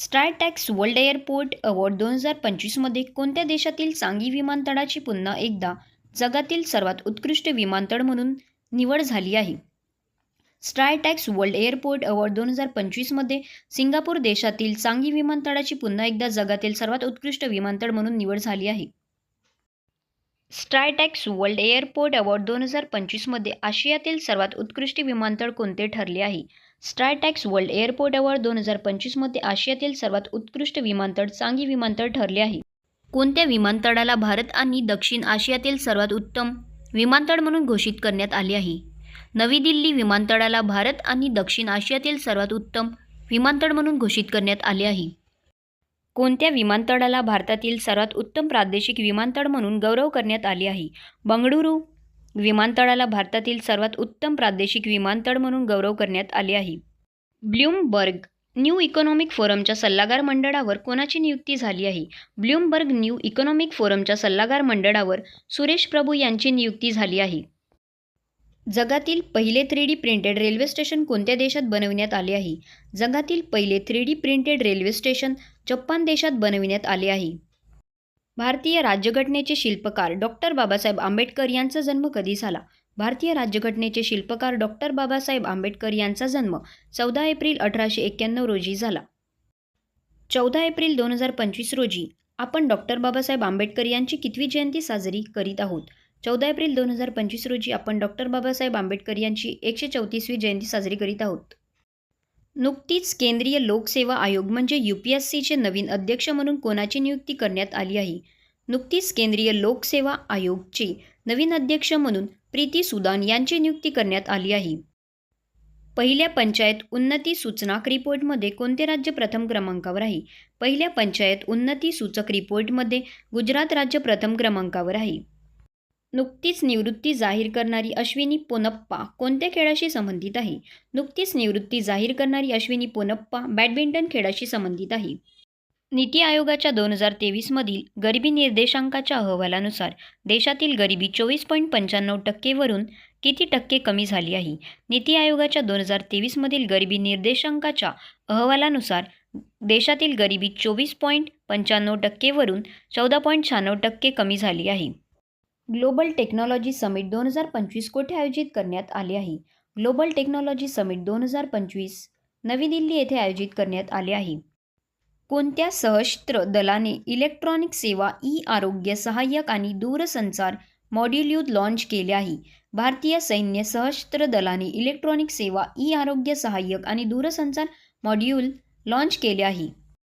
स्ट्रायटॅक्स world airport award दोन हजार पंचवीसमध्ये कोणत्या देशातील सांगी विमानतळाची पुन्हा एकदा जगातील सर्वात उत्कृष्ट विमानतळ म्हणून निवड झाली आहे? स्ट्रायटॅक्स वर्ल्ड एअरपोर्ट अवॉर्ड दोन हजार पंचवीसमध्ये सिंगापूर देशातील सांगी विमानतळाची पुन्हा एकदा जगातील सर्वात उत्कृष्ट विमानतळ म्हणून निवड झाली आहे. स्ट्रायटॅक्स वर्ल्ड एअरपोर्ट अवॉर्ड दोन हजार पंचवीसमध्ये आशियातील सर्वात उत्कृष्ट विमानतळ कोणते ठरले आहे? स्ट्रायटॅक्स वर्ल्ड एअरपोर्ट अवॉर्ड दोन हजार पंचवीसमध्ये आशियातील सर्वात उत्कृष्ट विमानतळ चांगी विमानतळ ठरले आहे. कोणत्या विमानतळाला भारत आणि दक्षिण आशियातील सर्वात उत्तम विमानतळ म्हणून घोषित करण्यात आले आहे? नवी दिल्ली विमानतळाला भारत आणि दक्षिण आशियातील सर्वात उत्तम विमानतळ म्हणून घोषित करण्यात आले आहे. कोणत्या विमानतळाला भारतातील सर्वात उत्तम प्रादेशिक विमानतळ म्हणून गौरव करण्यात आले आहे? बंगळुरू विमानतळाला भारतातील सर्वात उत्तम प्रादेशिक विमानतळ म्हणून गौरव करण्यात आले आहे. ब्ल्यूमबर्ग न्यू इकॉनॉमिक फोरमच्या सल्लागार मंडळावर कोणाची नियुक्ती झाली आहे? ब्ल्यूमबर्ग न्यू इकॉनॉमिक फोरमच्या सल्लागार मंडळावर सुरेश प्रभू यांची नियुक्ती झाली आहे. जगातील पहिले three D printed railway station कोणत्या देशात बनविण्यात आले आहे? जगातील पहिले three D printed railway station Japan देशात बनविण्यात आले आहे. भारतीय राज्यघटनेचे शिल्पकार डॉक्टर बाबासाहेब आंबेडकर यांचा जन्म कधी झाला? भारतीय राज्यघटनेचे शिल्पकार डॉक्टर बाबासाहेब आंबेडकर यांचा जन्म चौदा एप्रिल अठराशे एक्क्याण्णव रोजी झाला. चौदा एप्रिल दोन हजार पंचवीस रोजी आपण डॉक्टर बाबासाहेब आंबेडकर यांची कितवी जयंती साजरी करीत आहोत? चौदा एप्रिल दोन हजार पंचवीस रोजी आपण डॉक्टर बाबासाहेब आंबेडकर यांची एकशे चौतीसवी जयंती साजरी करीत आहोत. नुकतीच केंद्रीय लोकसेवा आयोग म्हणजे यू पी एस सीचे नवीन अध्यक्ष म्हणून कोणाची नियुक्ती करण्यात आली आहे? नुकतीच केंद्रीय लोकसेवा आयोगचे नवीन अध्यक्ष म्हणून प्रीती सुदान यांची नियुक्ती करण्यात आली आहे. पहिल्या पंचायत उन्नती सूचनाक रिपोर्टमध्ये कोणते राज्य प्रथम क्रमांकावर आहे? पहिल्या पंचायत उन्नती सूचक रिपोर्टमध्ये गुजरात राज्य प्रथम क्रमांकावर आहे. नुकतीच निवृत्ती जाहीर करणारी अश्विनी पोनप्पा कोणत्या खेळाशी संबंधित आहे? नुकतीच निवृत्ती जाहीर करणारी अश्विनी पोनप्पा बॅडमिंटन खेळाशी संबंधित आहे. नीती आयोगाच्या दोन हजार तेवीसमधील गरिबी निर्देशांकाच्या अहवालानुसार देशातील गरिबी चोवीस पॉईंट पंच्याण्णव टक्केवरून किती टक्के कमी झाली आहे? नीती आयोगाच्या दोन हजार तेवीसमधील गरिबी निर्देशांकाच्या अहवालानुसार देशातील गरिबी चोवीस पॉईंट पंच्याण्णव टक्केवरून चौदा पॉईंट शहाण्णव टक्के कमी झाली आहे. ग्लोबल टेक्नॉलॉजी समिट दोन हजार पंचवीस कोठे आयोजित करण्यात आले आहे? ग्लोबल टेक्नॉलॉजी समिट दोन हजार पंचवीस नवी दिल्ली येथे आयोजित करण्यात आले आहे. कोणत्या सहस्त्र दलाने इलेक्ट्रॉनिक सेवा ई आरोग्य सहाय्यक आणि दूरसंचार मॉड्युल्यूत लॉन्च केले आहे? भारतीय सैन्य सहस्त्र दलाने इलेक्ट्रॉनिक सेवा ई आरोग्य सहाय्यक आणि दूरसंचार मॉड्यूल लॉन्च केले आहे.